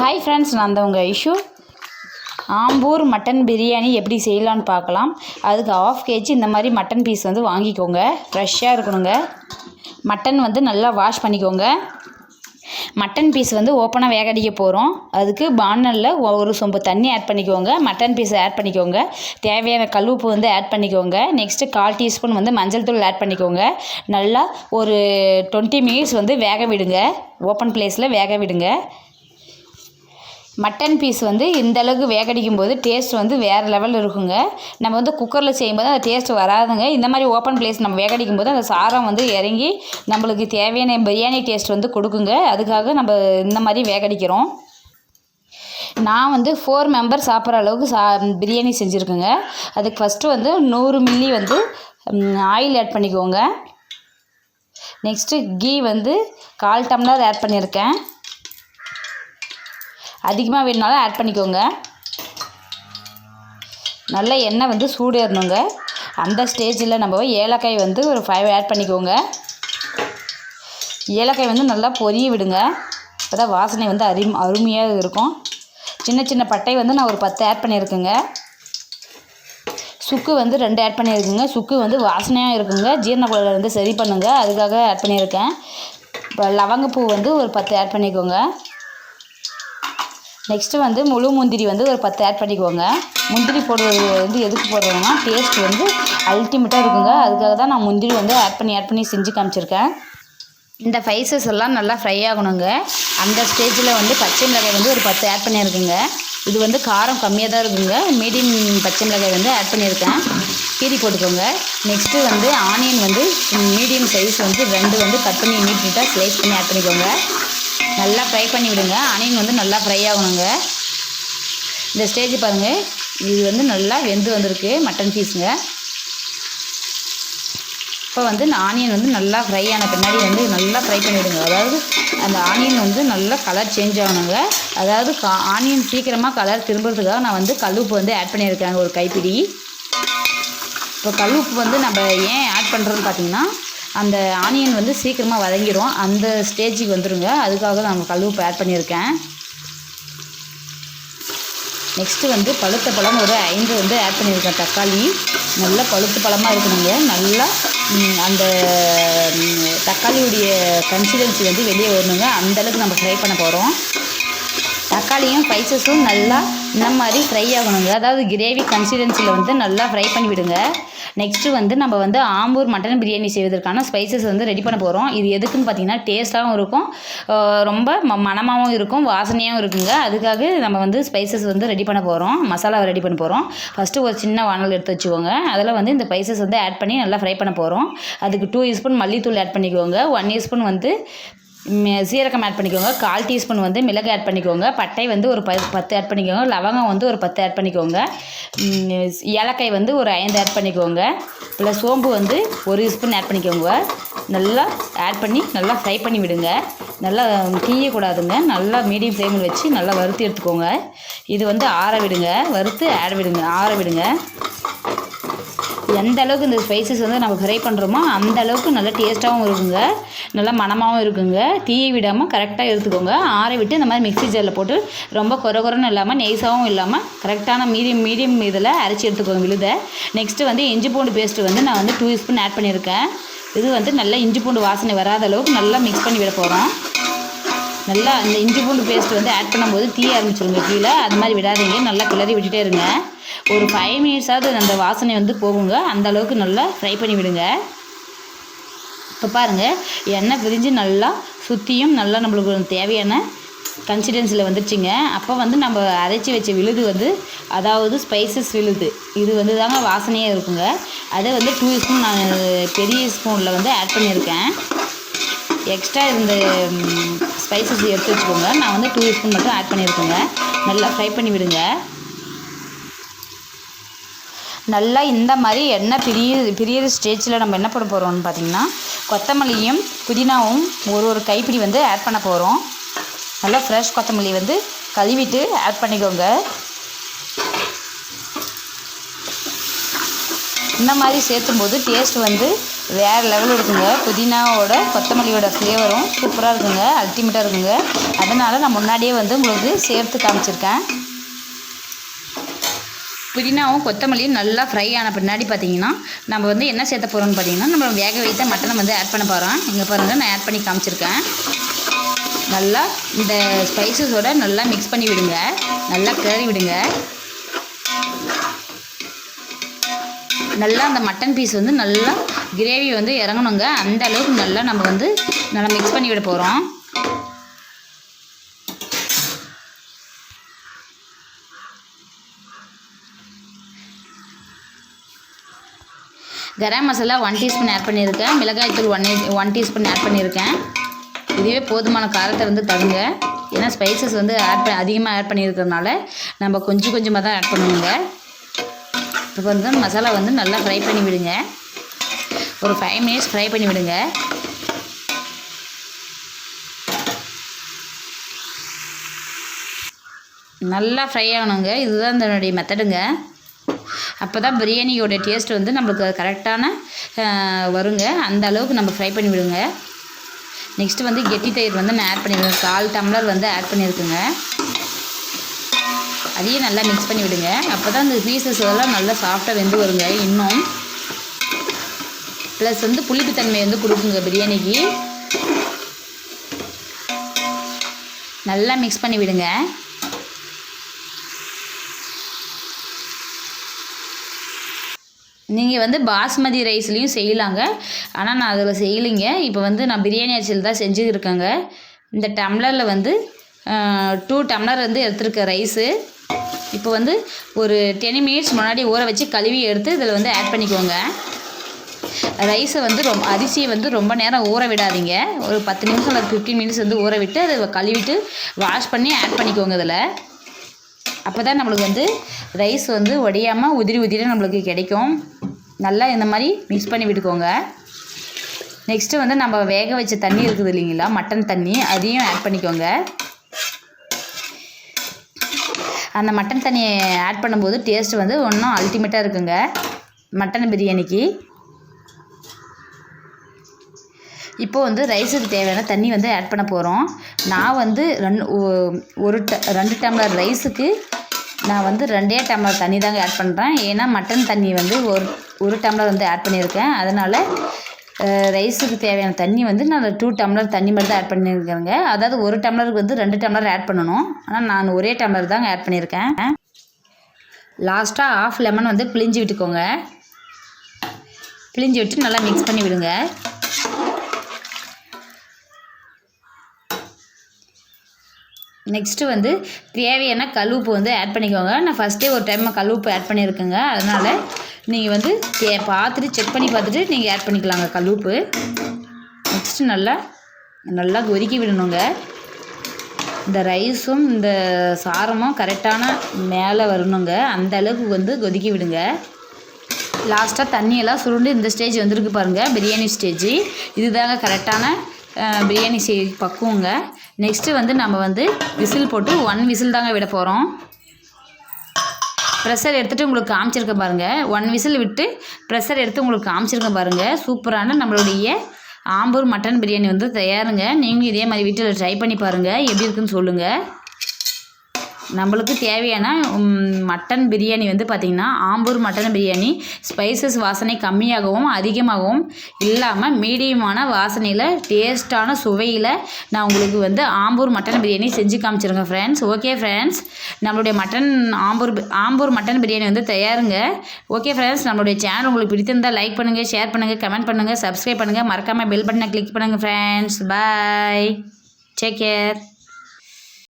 Hi friends நான் தான் உங்கள் ஐஷு ஆம்பூர் மட்டன் பிரியாணி எப்படி செய்யலான்னு பார்க்கலாம். அதுக்கு ஆஃப் கேஜி இந்த மாதிரி மட்டன் பீஸ் வந்து வாங்கிக்கோங்க. ஃப்ரெஷ்ஷாக இருக்கணுங்க. மட்டன் வந்து நல்லா வாஷ் பண்ணிக்கோங்க. மட்டன் பீஸ் வந்து ஓப்பனாக வேகடிக்க போகிறோம் அதுக்கு பானலில் ஒரு சொம்பு தண்ணி ஆட் பண்ணிக்கோங்க. மட்டன் பீஸ் ஆட் பண்ணிக்கோங்க. தேவையான கல்லுப்பு வந்து ஆட் பண்ணிக்கோங்க. நெக்ஸ்ட்டு கால் டீஸ்பூன் வந்து மஞ்சள் தூள் ஆட் பண்ணிக்கோங்க. நல்லா ஒரு டுவெண்ட்டி மினிட்ஸ் வந்து வேக விடுங்க. ஓப்பன் பிளேஸில் வேக விடுங்க. மட்டன் பீஸ் வந்து இந்த அளவுக்கு வேகடிக்கும் போது டேஸ்ட் வந்து வேறு லெவலில் இருக்குங்க. நம்ம வந்து குக்கரில் செய்யும்போது அந்த டேஸ்ட் வராதுங்க. இந்த மாதிரி ஓப்பன் பிளேஸ் நம்ம வேகடிக்கும் போது அந்த சாரம் வந்து இறங்கி நம்மளுக்கு தேவையான பிரியாணி டேஸ்ட் வந்து கொடுக்குங்க. அதுக்காக நம்ம இந்த மாதிரி வேகடிக்கிறோம். நான் வந்து ஃபோர் மெம்பர் சாப்பிட்ற அளவுக்கு சா பிரியாணி செஞ்சுருக்கேங்க. அதுக்கு ஃபஸ்ட்டு வந்து நூறு மில்லி வந்து ஆயில் ஆட் பண்ணிக்கோங்க. நெக்ஸ்ட்டு கீ வந்து கால் டம்ளர் ஆட் பண்ணியிருக்கேன் அதிகமாக வேணுனாலும் ஆட் பண்ணிக்கோங்க. நல்ல எண்ணெய் வந்து சூடேறணுங்க. அந்த ஸ்டேஜில் நம்ம ஏலக்காய் வந்து ஒரு ஃபைவ் ஆட் பண்ணிக்கோங்க. ஏலக்காய் வந்து நல்லா பொரிய விடுங்க. அப்போ தான் வாசனை வந்து அரு அருமையாக இருக்கும். சின்ன சின்ன பட்டை வந்து நான் ஒரு பத்து ஆட் பண்ணியிருக்கேங்க. சுக்கு வந்து ரெண்டு ஆட் பண்ணியிருக்குங்க. சுக்கு வந்து வாசனையாக இருக்குங்க. ஜீரண வந்து சரி பண்ணுங்க. அதுக்காக ஆட் பண்ணியிருக்கேன். இப்போ லவங்கப்பூ வந்து ஒரு பத்து ஆட் பண்ணிக்கோங்க. நெக்ஸ்ட்டு வந்து முழு முந்திரி வந்து ஒரு பத்து ஆட் பண்ணிக்கோங்க. முந்திரி போடுறது வந்து எதுக்கு போடுறோம்னா டேஸ்ட் வந்து அல்டிமேட்டாக இருக்குங்க. அதுக்காக தான் நான் முந்திரி வந்து ஆட் பண்ணி ஆட் பண்ணி செஞ்சு காமிச்சிருக்கேன். இந்த ஃபைசஸ் எல்லாம் நல்லா ஃப்ரை ஆகணுங்க. அந்த ஸ்டேஜில் வந்து பச்சை மிளகாய் வந்து ஒரு பத்து ஆட் பண்ணியிருக்குங்க. இது வந்து காரம் கம்மியாக தான் இருக்குங்க. மீடியம் பச்சை மிளகாய் வந்து ஆட் பண்ணியிருக்கேன். கீரி போட்டுக்கோங்க. நெக்ஸ்ட்டு வந்து ஆனியன் வந்து மீடியம் சைஸ் வந்து ரெண்டு வந்து கட் பண்ணி நீட்டாக ஸ்லைஸ் பண்ணி ஆட் பண்ணிக்கோங்க. நல்லா ஃப்ரை பண்ணி விடுங்க. ஆனியன் வந்து நல்லா ஃப்ரை ஆகணுங்க. இந்த ஸ்டேஜ் பாருங்கள் இது வந்து நல்லா வெந்து வந்திருக்கு மட்டன் பீஸுங்க இப்போ வந்து இந்த ஆனியன் வந்து நல்லா ஃப்ரை ஆன பின்னாடி வந்து நல்லா ஃப்ரை பண்ணிவிடுங்க அதாவது அந்த ஆனியன் வந்து நல்லா கலர் சேஞ்ச் ஆகணுங்க. அதாவது கா ஆனியன் சீக்கிரமாக கலர் திரும்புறதுக்காக நான் வந்து கல்லுப்பு வந்து ஆட் பண்ணியிருக்கேங்க ஒரு கைப்பிடி. இப்போ கல்லுப்பு வந்து நம்ம ஏன் ஆட் பண்ணுறோன்னு பார்த்தீங்கன்னா அந்த ஆனியன் வந்து சீக்கிரமாக வதங்கிடும் அந்த ஸ்டேஜுக்கு வந்துடுங்க அதுக்காக நான் கழுவு ஆட் பண்ணியிருக்கேன். நெக்ஸ்ட்டு வந்து பழுத்த பழம் ஒரு ஐந்து வந்து ஆட் பண்ணியிருக்கேன். தக்காளி. நல்லா பழுத்த பழமாக இருக்கணுங்க. நல்லா அந்த தக்காளியுடைய கன்சிடென்சி வந்து வெளியே வரணுங்க. அந்தளவுக்கு நம்ம ஃப்ரை பண்ண போகிறோம் தக்காளியும் ஸ்பைசஸும் நல்லா இந்த மாதிரி ஃப்ரை ஆகணுங்க. அதாவது கிரேவி கன்சிஸ்டன்சியில் வந்து நல்லா ஃப்ரை பண்ணி விடுங்க நெக்ஸ்ட்டு வந்து நம்ம வந்து ஆம்பூர் மட்டன் பிரியாணி செய்வதற்கான ஸ்பைசஸ் வந்து ரெடி பண்ண போகிறோம் இது எதுக்குன்னு பார்த்தீங்கன்னா டேஸ்ட்டாகவும் இருக்கும். ரொம்ப ம மணமாகவும் இருக்கும் வாசனையாகவும் இருக்குங்க. அதுக்காக நம்ம வந்து ஸ்பைசஸ் வந்து ரெடி பண்ண போகிறோம் மசாலாவை ரெடி பண்ண போகிறோம் ஃபஸ்ட்டு ஒரு சின்ன வானல் எடுத்து வச்சுக்கோங்க. அதில் வந்து இந்த ஸ்பைசஸ் வந்து ஆட் பண்ணி நல்லா ஃப்ரை பண்ண போகிறோம் அதுக்கு டூ ஸ்பூன் மல்லித்தூள் ஆட் பண்ணிக்கோங்க. ஒன் ஸ்பூன் வந்து சீரகம் ஆட் பண்ணிக்கோங்க. கால் டீஸ்பூன் வந்து மிளகு ஆட் பண்ணிக்கோங்க. பட்டை வந்து ஒரு ப பத்து ஆட் பண்ணிக்கோங்க. லவங்கம் வந்து ஒரு பத்து ஆட் பண்ணிக்கோங்க. ஏலக்காய் வந்து ஒரு ஐந்து ஆட் பண்ணிக்கோங்க. ப்ளஸ் சோம்பு வந்து ஒரு ஸ்பூன் ஆட் பண்ணிக்கோங்க. நல்லா ஆட் பண்ணி நல்லா ஃப்ரை பண்ணி விடுங்க. நல்லா தீயக்கூடாதுங்க. நல்லா மீடியம் ஃப்ளேமில் வச்சு நல்லா வறுத்து எடுத்துக்கோங்க. இது வந்து ஆற விடுங்க. வறுத்து ஆட விடுங்க. ஆற விடுங்க. எந்த அளவுக்கு இந்த ஸ்பைசஸ் வந்து நம்ம ஃப்ரை பண்ணுறோமோ அந்த அளவுக்கு நல்லா டேஸ்ட்டாகவும் இருக்குங்க. நல்லா மனமாகவும் இருக்குங்க. தீயை விடாமல் கரெக்டாக எடுத்துக்கோங்க. ஆற விட்டு இந்த மாதிரி மிக்ஸி ஜாரில் போட்டு ரொம்ப குறை குறைன்னு இல்லாமல் நெய்ஸாகவும் இல்லாமல் கரெக்டான மீடியம் மீடியம் இதில் அரைச்சி எடுத்துக்கோங்க விழுதை. நெக்ஸ்ட்டு வந்து இஞ்சி பூண்டு பேஸ்ட்டு வந்து நான் வந்து டூ ஸ்பூன் ஆட் பண்ணியிருக்கேன். இது வந்து நல்லா இஞ்சி பூண்டு வாசனை வராத அளவுக்கு நல்லா மிக்ஸ் பண்ணி விட போகிறோம் நல்லா இந்த இஞ்சி பூண்டு பேஸ்ட் வந்து ஆட் பண்ணும்போது தீ ஆரம்பிச்சிருங்க கீழே. அது மாதிரி விடாதீங்க. நல்லா கிளறி விட்டுட்டே இருங்க. ஒரு ஃபைவ் மினிட்ஸாவது அந்த வாசனை வந்து போகுங்க. அந்த அளவுக்கு நல்லா ஃப்ரை பண்ணி விடுங்க. இப்போ பாருங்கள் எண்ணெய் பிரிஞ்சு நல்லா சுற்றியும் நல்லா நம்மளுக்கு தேவையான கன்சிடென்சியில் வந்துடுச்சுங்க அப்போ வந்து நம்ம அரைச்சி வச்ச விழுது வந்து அதாவது ஸ்பைசஸ் விழுது. இது வந்து தாங்க வாசனையாக இருக்குங்க. அதை வந்து டூ ஸ்பூன் நான் பெரிய ஸ்பூனில் வந்து ஆட் பண்ணியிருக்கேன். எக்ஸ்ட்ரா இந்த ஸ்பைசஸ் எடுத்து வச்சுக்கோங்க. நான் வந்து டூ ஸ்பூன் மட்டும் ஆட் பண்ணியிருக்கேங்க. நல்லா ஃப்ரை பண்ணி விடுங்க. நல்லா இந்த மாதிரி எண்ணெய் பிரிய பிரியிற ஸ்டேஜில் நம்ம என்ன பண்ண போகிறோம்னு பார்த்திங்கன்னா கொத்தமல்லியும் புதினாவும் ஒரு ஒரு கைப்பிடி வந்து ஆட் பண்ண போகிறோம் நல்லா ஃப்ரெஷ் கொத்தமல்லி வந்து கழுவிட்டு ஆட் பண்ணிக்கோங்க. இந்த மாதிரி சேர்த்தும்போது டேஸ்ட் வந்து வேறு லெவல் இருக்குங்க. புதினாவோட கொத்தமல்லியோட ஃப்ளேவரும் சூப்பராக இருக்குங்க அல்டிமேட்டாக இருக்குங்க. அதனால் நான் முன்னாடியே வந்து உங்களுக்கு சேர்த்து காமிச்சிருக்கேன். புதினாவும் கொத்தமல்லியும் நல்லா ஃப்ரை ஆன பின்னாடி பார்த்தீங்கன்னா நம்ம வந்து என்ன சேர்த்த போகிறோம்னு பார்த்தீங்கன்னா நம்ம வேக வைத்த மட்டனை வந்து ஆட் பண்ண போகிறோம் இங்கே பாருங்கள் நான் ஆட் பண்ணி காமிச்சிருக்கேன். நல்லா இந்த ஸ்பைசஸோட நல்லா மிக்ஸ் பண்ணி விடுங்க. நல்லா கிளறி விடுங்க. நல்லா அந்த மட்டன் பீஸ் வந்து நல்லா கிரேவி வந்து இறங்கணுங்க. அந்த அளவுக்கு நல்லா நம்ம வந்து நல்லா மிக்ஸ் பண்ணி விட போகிறோம் garam masala one teaspoon add பண்ணியிருக்கேன். மிளகாய்த்தூள் ஒன் ஒன் டீஸ்பூன் ஆட் பண்ணியிருக்கேன். இதுவே போதுமான காரத்தை வந்து தருங்க. ஏன்னா ஸ்பைசஸ் வந்து ஆட் பண்ண அதிகமாக ஆட் பண்ணியிருக்கிறதுனால நம்ம கொஞ்சம் கொஞ்சமாக தான் ஆட் பண்ணுவோங்க இப்போ வந்து மசாலா வந்து நல்லா ஃப்ரை பண்ணி விடுங்க. ஒரு ஃபைவ் மினிட்ஸ் ஃப்ரை பண்ணி விடுங்க. நல்லா ஃப்ரை ஆகணுங்க. இதுதான் இதனுடைய மெத்தடுங்க அப்போ தான் பிரியாணியோட டேஸ்ட் வந்து நம்மளுக்கு கரெக்டான வருங்க. அந்த அளவுக்கு நம்ம ஃப்ரை பண்ணி விடுங்க. நெக்ஸ்ட்டு வந்து கெட்டி தயிர் வந்து நான் ஆட் பண்ணியிருக்கேன் கால் டம்ளர் வந்து ஆட் பண்ணியிருக்குங்க. அதையும் நல்லா மிக்ஸ் பண்ணி விடுங்க. அப்போ தான் இந்த பீசஸ் எல்லாம் நல்லா சாஃப்டாக வெந்து வருங்க. இன்னும் ப்ளஸ் வந்து புளிப்புத்தன்மை வந்து கொடுக்குங்க பிரியாணிக்கு. நல்லா மிக்ஸ் பண்ணி விடுங்க. நீங்கள் வந்து பாஸ்மதி ரைஸ்லேயும் செய்யலாங்க. ஆனால் நான் அதில் செய்யலைங்க. இப்போ வந்து நான் பிரியாணி அரிசியில் தான் செஞ்சுருக்கேங்க இந்த டம்ளரில் வந்து டூ டம்ளர் வந்து எடுத்துருக்க ரைஸு. இப்போ வந்து ஒரு டென் மினிட்ஸ் முன்னாடி ஊற வச்சு கழுவி எடுத்து இதில் வந்து ஆட் பண்ணிக்கோங்க. ரைஸை வந்து ரொம்ப அரிசியை வந்து ரொம்ப நேரம் ஊற விடாதீங்க. ஒரு பத்து நிமிஷம் இல்லை ஃபிஃப்டீன் மினிட்ஸ் வந்து ஊற விட்டு அதை கழுவிட்டு வாஷ் பண்ணி ஆட் பண்ணிக்கோங்க இதில். அப்போ தான் நம்மளுக்கு வந்து ரைஸ் வந்து உடையாமல் உதிரி உதிரி நம்மளுக்கு கிடைக்கும். நல்லா இந்த மாதிரி மிக்ஸ் பண்ணி விட்டுக்கோங்க. நெக்ஸ்ட்டு வந்து நம்ம வேக வச்ச தண்ணி இருக்குது இல்லைங்களா? மட்டன் தண்ணி. அதையும் ஆட் பண்ணிக்கோங்க. அந்த மட்டன் தண்ணியை ஆட் பண்ணும்போது டேஸ்ட் வந்து இன்னும் அல்டிமேட்டாக இருக்குங்க. மட்டன் பிரியாணிக்கு. இப்போ வந்து ரைஸுக்கு தேவையான தண்ணி வந்து ஆட் பண்ண போகிறோம் நான் வந்து ரெண்டு ஒரு ட ரெண்டு டம்ளர் ரைஸுக்கு நான் வந்து ரெண்டே டம்ளர் தண்ணி தாங்க ஆட் பண்ணுறேன் ஏன்னா மட்டன் தண்ணி வந்து ஒரு ஒரு டம்ளர் வந்து ஆட் பண்ணியிருக்கேன். அதனால் ரைஸுக்கு தேவையான தண்ணி வந்து நான் டூ டம்ளர் தண்ணி மட்டும் தான் ஆட் பண்ணியிருக்கேங்க. அதாவது ஒரு டம்ளருக்கு வந்து ரெண்டு டம்ளர் ஆட் பண்ணணும். ஆனால் நான் ஒரே டம்ளர் தாங்க ஆட் பண்ணியிருக்கேன். லாஸ்ட்டாக ஆஃப் லெமன் வந்து பிழிஞ்சு விட்டுக்கோங்க. பிழிஞ்சு விட்டு நல்லா மிக்ஸ் பண்ணி விடுங்க. நெக்ஸ்ட்டு வந்து தேவையான கழுவுப்பு வந்து ஆட் பண்ணிக்கோங்க. நான் ஃபஸ்ட்டே ஒரு டைம் கழுவுப்பு ஆட் பண்ணியிருக்கேங்க. அதனால் நீங்கள் வந்து தே பார்த்துட்டு செக் பண்ணி பார்த்துட்டு நீங்கள் ஆட் பண்ணிக்கலாங்க கழுவுப்பு நெக்ஸ்ட்டு நல்லா நல்லா கொதிக்க விடணுங்க. இந்த ரைஸும் இந்த சாரமும் கரெக்டான மேலே வரணுங்க. அந்த அளவுக்கு வந்து கொதிக்க விடுங்க. லாஸ்ட்டாக தண்ணியெல்லாம் சுருண்டு இந்த ஸ்டேஜ் வந்திருக்கு பாருங்கள் பிரியாணி ஸ்டேஜ் இதுதாங்க கரெக்டான பிரியாணி செய் பக்குவங்க. நெக்ஸ்ட்டு வந்து நம்ம வந்து விசில் போட்டு ஒன் விசில் தாங்க விட போகிறோம் ப்ரெஷர் எடுத்துகிட்டு உங்களுக்கு காமிச்சிருக்கேன் பாருங்கள் ஒன் விசில் விட்டு ப்ரெஷர் எடுத்து உங்களுக்கு காமிச்சிருக்கேன் பாருங்கள் சூப்பரான நம்மளுடைய ஆம்பூர் மட்டன் பிரியாணி வந்து தயாருங்க. நீங்களும் இதே மாதிரி வீட்டில் ட்ரை பண்ணி பாருங்கள் எப்படி இருக்குன்னு சொல்லுங்கள் நம்மளுக்கு தேவையான மட்டன் பிரியாணி வந்து பார்த்திங்கன்னா ஆம்பூர் மட்டன் பிரியாணி ஸ்பைசஸ் வாசனை கம்மியாகவும் அதிகமாகவும் இல்லாமல் மீடியமான வாசனையில் டேஸ்ட்டான சுவையில் நான் உங்களுக்கு வந்து ஆம்பூர் மட்டன் பிரியாணி செஞ்சு காமிச்சிருங்க ஃப்ரெண்ட்ஸ் ஓகே ஃப்ரெண்ட்ஸ் நம்மளுடைய மட்டன் ஆம்பூர் ஆம்பூர் மட்டன் பிரியாணி வந்து தயாருங்க. ஓகே ஃப்ரெண்ட்ஸ் நம்மளுடைய சேனல் உங்களுக்கு பிடித்திருந்தால் லைக் பண்ணுங்கள் ஷேர் பண்ணுங்கள் கமெண்ட் பண்ணுங்கள் சப்ஸ்கிரைப் பண்ணுங்கள் மறக்காமல் பெல் பட்டனை கிளிக் பண்ணுங்கள் ஃப்ரெண்ட்ஸ் பாய் டேக் கேர்